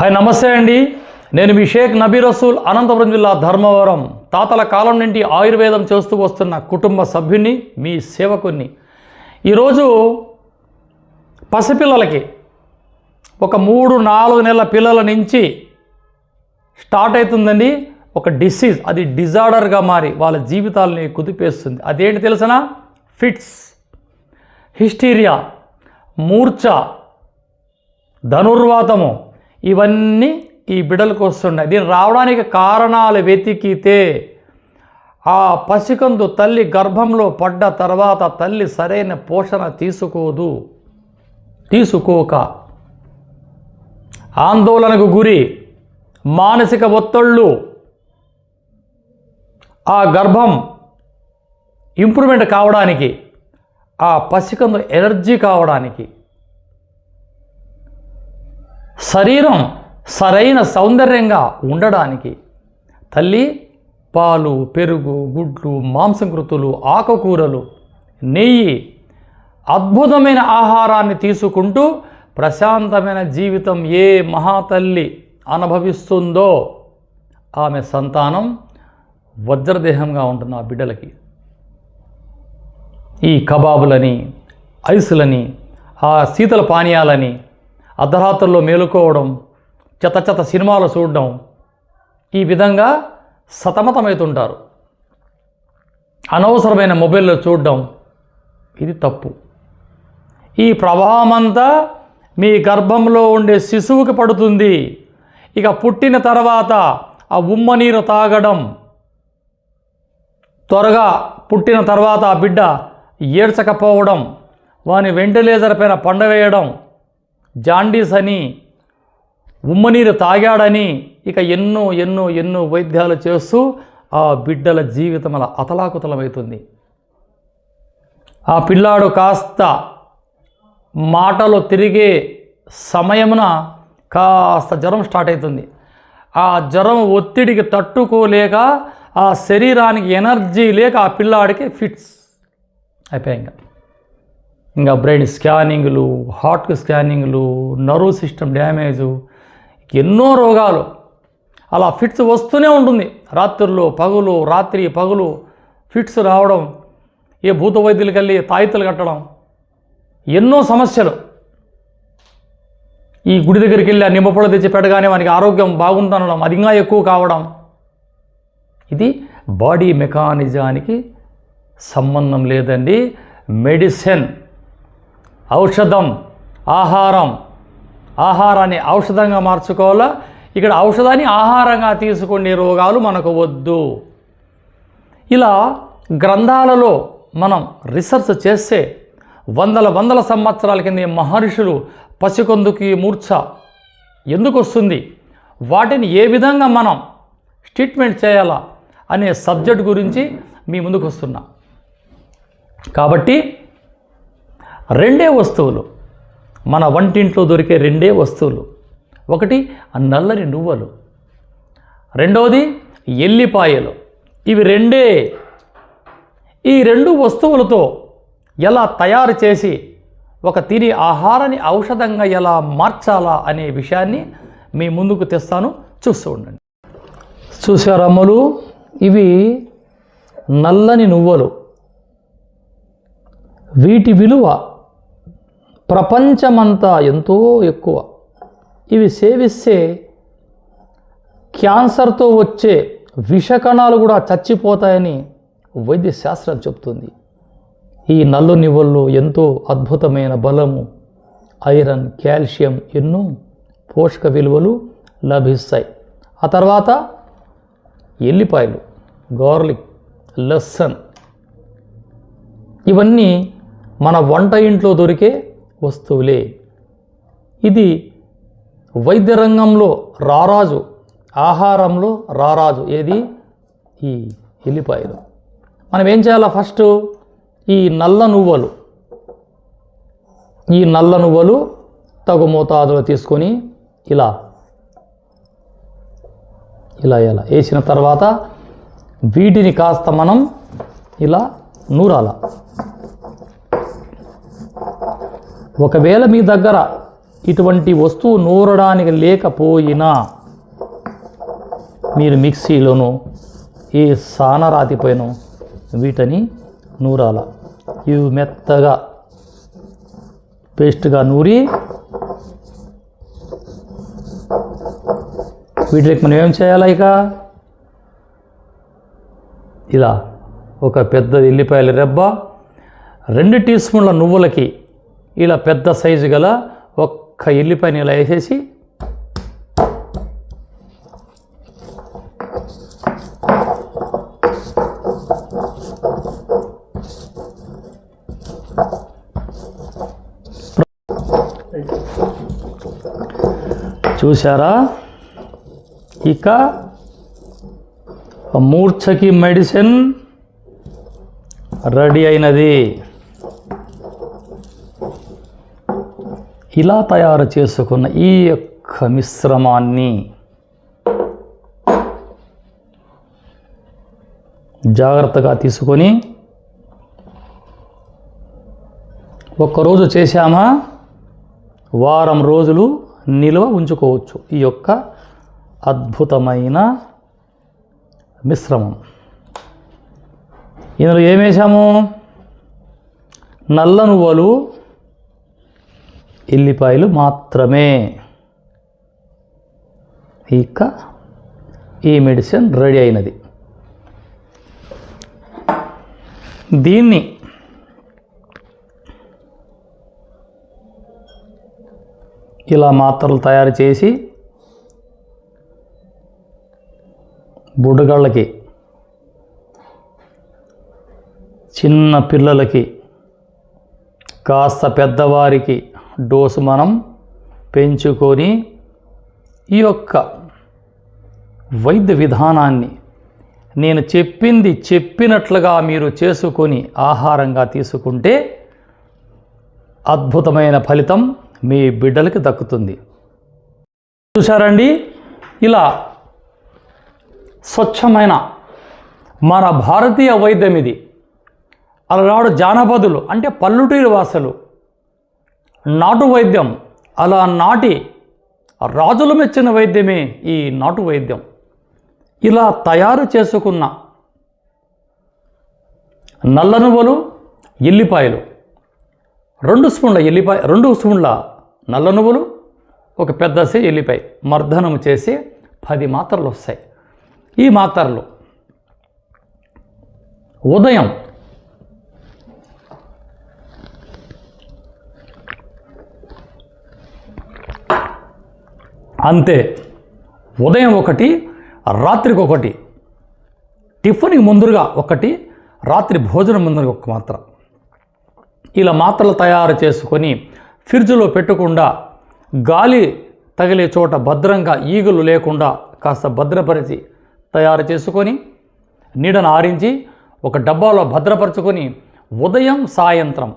Hi నమస్తే అండి. నేను మీ షేక్ నబీ రసూల్ అనంతపురం జిల్లా ధర్మవరం. తాతల కాలం నుండి ఆయుర్వేదం చేస్తూ వస్తున్న కుటుంబ సభ్యుని మీ సేవకుని ఈరోజు పసిపిల్లలకి ఒక మూడు నాలుగు నెలల పిల్లల నుంచి స్టార్ట్ అవుతుందండి ఒక డిసీజ్. అది డిజార్డర్గా మారి వాళ్ళ జీవితాలని కుదిపేస్తుంది. అదేంటి తెలిసిన? ఫిట్స్ హిస్టీరియా మూర్ఛ ధనుర్వాతము. ఇవన్నీ ఈ బిడ్డలకు వస్తున్నాయి దీని రావడానికి కారణాలు వెతికితే ఆ పసికందు తల్లి గర్భంలో పడ్డ తర్వాత తల్లి సరైన పోషణ తీసుకోదు. తీసుకోక ఆందోళనకు గురి మానసిక ఒత్తిళ్ళు ఆ గర్భం ఇంప్రూవ్మెంట్ కావడానికి ఆ పసికందు ఎనర్జీ కావడానికి శరీరం సరైన సౌందర్యంగా ఉండడానికి తల్లి పాలు పెరుగు గుడ్లు మాంసకృతులు ఆకుకూరలు నెయ్యి అద్భుతమైన ఆహారాన్ని తీసుకుంటూ ప్రశాంతమైన జీవితం ఏ మహాతల్లి అనుభవిస్తుందో ఆమె సంతానం వజ్రదేహంగా ఉంటుంది ఆ బిడ్డలకి. ఈ కబాబులని ఐసులని ఆ శీతల పానీయాలని అర్ధరాత్రుల్లో మేలుకోవడం చెత్త చెత్త సినిమాలు చూడడం ఈ విధంగా సతమతమవుతుంటారు. అనవసరమైన మొబైల్లో చూడడం ఇది తప్పు. ఈ ప్రభావమంతా మీ గర్భంలో ఉండే శిశువుకి పడుతుంది. ఇక పుట్టిన తర్వాత ఆ ఉమ్మ నీరు తాగడం త్వరగా పుట్టిన తర్వాత ఆ బిడ్డ ఏడ్చకపోవడం వాని వెంటిలేజర్ పైన పండవేయడం జాండీస్ అని ఉమ్మనీరు తాగాడని ఇక ఎన్నో ఎన్నో ఎన్నో వైద్యాలు చేస్తూ ఆ బిడ్డల జీవితం అలా అతలాకుతలమవుతుంది. ఆ పిల్లాడు కాస్త మాటలు తిరిగే సమయమున కాస్త జ్వరం స్టార్ట్ అవుతుంది. ఆ జ్వరం ఒత్తిడికి తట్టుకోలేక ఆ శరీరానికి ఎనర్జీ లేక ఆ పిల్లాడికి ఫిట్స్ అయిపోయాయి ఇంకా. ఇంకా బ్రెయిన్ స్కానింగ్లు హార్ట్ స్కానింగ్లు నర్వ్ సిస్టమ్ డ్యామేజు ఎన్నో రోగాలు. అలా ఫిట్స్ వస్తూనే ఉంటుంది. రాత్రుల్లో పగులు రాత్రి పగులు ఫిట్స్ రావడం ఏ భూత వైద్యులకి వెళ్ళి తాయితలు కట్టడం ఎన్నో సమస్యలు. ఈ గుడి దగ్గరికి వెళ్ళి ఆ నిమ్మపళ్ళు తెచ్చి పెట్టగానే వానికి ఆరోగ్యం బాగుందనడం అది ఇంకా ఎక్కువ కావడం. ఇది బాడీ మెకానిజానికి సంబంధం లేదండి. మెడిసిన్. ఔషధం ఆహారం. ఆహారాన్ని ఔషధంగా మార్చుకోవాలా? ఇక్కడ ఔషధాన్ని ఆహారంగా తీసుకునే రోగాలు మనకు వద్దు. ఇలా గ్రంథాలలో మనం రీసెర్చ్ చేస్తే వందల వందల సంవత్సరాల కింద మహర్షులు పసికొందుకి మూర్ఛ ఎందుకు వస్తుంది? వాటిని ఏ విధంగా మనం ట్రీట్మెంట్ చేయాలా? అనే సబ్జెక్ట్ గురించి మీ ముందుకు వస్తున్నా. కాబట్టి రెండే వస్తువులు. మన వంటింట్లో దొరికే రెండే వస్తువులు. ఒకటి నల్లని నువ్వులు. రెండవది ఎల్లిపాయలు. ఇవి రెండే. ఈ రెండు వస్తువులతో ఎలా తయారు చేసి ఒక తిని ఆహారాన్ని ఔషధంగా ఎలా మార్చాలా అనే విషయాన్ని మీ ముందుకు తెస్తాను. చూస్తూ ఉండండి. చూసారమ్మలు ఇవి నల్లని నువ్వులు. వీటి విలువ ప్రపంచమంతా ఎంతో ఎక్కువ. ఇవి సేవిస్తే క్యాన్సర్తో వచ్చే విషకణాలు కూడా చచ్చిపోతాయని వైద్య శాస్త్రం చెప్తుంది. ఈ నల్లు నివ్వల్లో ఎంతో అద్భుతమైన బలము ఐరన్ కాల్షియం ఎన్నో పోషక విలువలు లభిస్తాయి. ఆ తర్వాత ఎల్లిపాయలు గార్లిక్ లస్సన్. ఇవన్నీ మన వంట ఇంట్లో దొరికే వస్తువులే. ఇది వైద్య రంగంలో రారాజు ఆహారంలో రారాజు. ఏది? ఈ ఎల్లిపాయలు మనం ఏం చేయాలా ఫస్ట్? ఈ నల్ల నువ్వులు. ఈ నల్ల నువ్వులు తగు మోతాదులో తీసుకొని ఇలా ఇలా ఇలా వేసిన తర్వాత వీటిని కాస్త మనం ఇలా నూరాల. ఒకవేళ మీ దగ్గర ఇటువంటి వస్తువు నూరడానికి లేకపోయినా మీరు మిక్సీలోను ఏ సానరాతిపైన వీటిని నూరాల. ఇవి మెత్తగా పేస్ట్గా నూరి వీటికి మనం ఏం చేయాలి ఇక? ఇలా ఒక పెద్ద ఎల్లిపాయల రెబ్బ రెండు టీ స్పూన్ల నువ్వులకి ఇలా పెద్ద సైజు గల ఒక్క ఎల్లిపాయని ఇలా వేసేసి చూసారా ఇక మూర్ఛకి మెడిసిన్ రెడీ అయినది. ఇలా తయారు చేసుకున్న ఈ యొక్క మిశ్రమాన్ని జాగ్రత్తగా తీసుకొని ఒక్కరోజు చేశామా? వారం రోజులు నిల్వ ఉంచుకోవచ్చు. ఈ యొక్క అద్భుతమైన మిశ్రమం. ఇందులో ఏమేశాము నల్ల నువ్వులు ఎల్లిపాయలు మాత్రమే. ఇక ఈ మెడిసిన్ రెడీ అయినది. దీన్ని ఇలా మాత్రలు తయారు చేసి బుడగళ్ళకి చిన్న పిల్లలకి కాస్త పెద్దవారికి డోసు మనం పెంచుకొని ఈ యొక్క వైద్య విధానాన్ని నేను చెప్పింది చెప్పినట్లుగా మీరు చేసుకొని ఆహారంగా తీసుకుంటే అద్భుతమైన ఫలితం మీ బిడ్డలకి దక్కుతుంది. చూసారండి ఇలా స్వచ్ఛమైన మన భారతీయ వైద్యం ఇది. అలనాడు జానపదులు అంటే పల్లెటూరు వాసులు నాటు వైద్యం. అలా నాటి రాజులు మెచ్చిన వైద్యమే ఈ నాటు వైద్యం. ఇలా తయారు చేసుకున్న నల్ల నువ్వులు ఎల్లిపాయలు. రెండు స్పూన్ల ఎల్లిపాయ రెండు స్పూన్ల నల్ల నువ్వులు ఒక పెద్ద సే ఎల్లిపాయ మర్దనం చేసి పది మాత్రలు వస్తాయి. ఈ మాత్రలు ఉదయం అంతే. ఉదయం ఒకటి రాత్రికి ఒకటి. టిఫిన్కి ముందుగా ఒకటి రాత్రి భోజనం ముందుగా ఒక మాత్ర. ఇలా మాత్రలు తయారు చేసుకొని ఫ్రిడ్జ్లో పెట్టకుండా గాలి తగిలే చోట భద్రంగా ఈగలు లేకుండా కాస్త భద్రపరిచి తయారు చేసుకొని నీడను ఆరించి ఒక డబ్బాలో భద్రపరచుకొని ఉదయం సాయంత్రం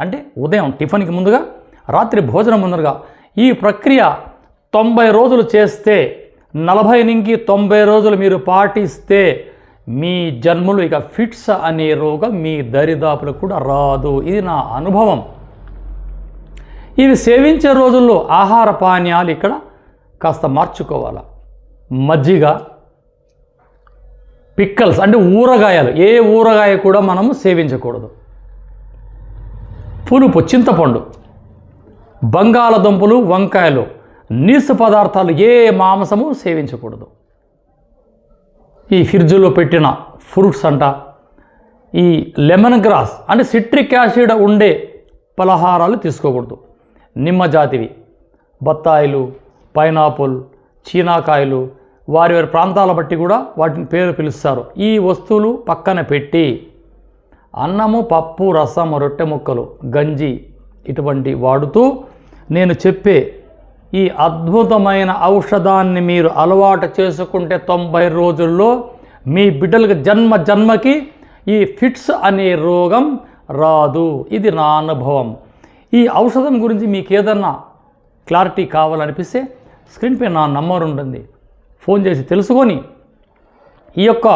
అంటే ఉదయం టిఫిన్కి ముందుగా రాత్రి భోజనం ముందుగా ఈ ప్రక్రియ తొంభై రోజులు చేస్తే నలభై నుంచి తొంభై రోజులు మీరు పాటిస్తే మీ జన్మలు ఇక ఫిట్స్ అనే రోగం మీ దరిదాపులు కూడా రాదు. ఇది నా అనుభవం. ఇవి సేవించే రోజుల్లో ఆహార పానీయాలు ఇక్కడ కాస్త మార్చుకోవాలి? మజ్జిగ పిక్కల్స్ అంటే ఊరగాయలు. ఏ ఊరగాయ కూడా మనము సేవించకూడదు. పులుపు చింతపండు బంగాళదుంపలు వంకాయలు. నీసు పదార్థాలు ఏ మాంసము సేవించకూడదు. ఈ ఫ్రిడ్జ్లో పెట్టిన ఫ్రూట్స్ అంట ఈ లెమన్ గ్రాస్ అంటే సిట్రిక్ యాసిడ్ ఉండే పలహారాలు తీసుకోకూడదు. నిమ్మ జాతివి బత్తాయిలు పైనాపుల్ చీనాకాయలు వారి వారి ప్రాంతాల బట్టి కూడా వాటిని పేరు పిలుస్తారు. ఈ వస్తువులు పక్కన పెట్టి అన్నము పప్పు రసం రొట్టె ముక్కలు గంజి ఇటువంటి వాడుతూ నేను చెప్పే ఈ అద్భుతమైన ఔషధాన్ని మీరు అలవాటు చేసుకుంటే తొంభై రోజుల్లో మీ బిడ్డలకు జన్మ జన్మకి ఈ ఫిట్స్ అనే రోగం రాదు. ఇది నా అనుభవం. ఈ ఔషధం గురించి మీకు ఏదన్నా క్లారిటీ కావాలనిపిస్తే స్క్రీన్పై నా నంబర్ ఉంటుంది. ఫోన్ చేసి తెలుసుకొని ఈ యొక్క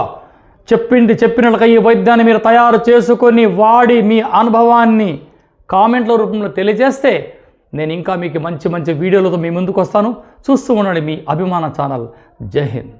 చెప్పింది చెప్పినట్లుగా ఈ వైద్యాన్ని మీరు తయారు చేసుకొని వాడి మీ అనుభవాన్ని కామెంట్ల రూపంలో తెలియజేస్తే నేను ఇంకా మీకు మంచి మంచి వీడియోలతో మీ ముందుకు వస్తాను చూస్తూ ఉండండి మీ అభిమాన ఛానల్. జై హింద్.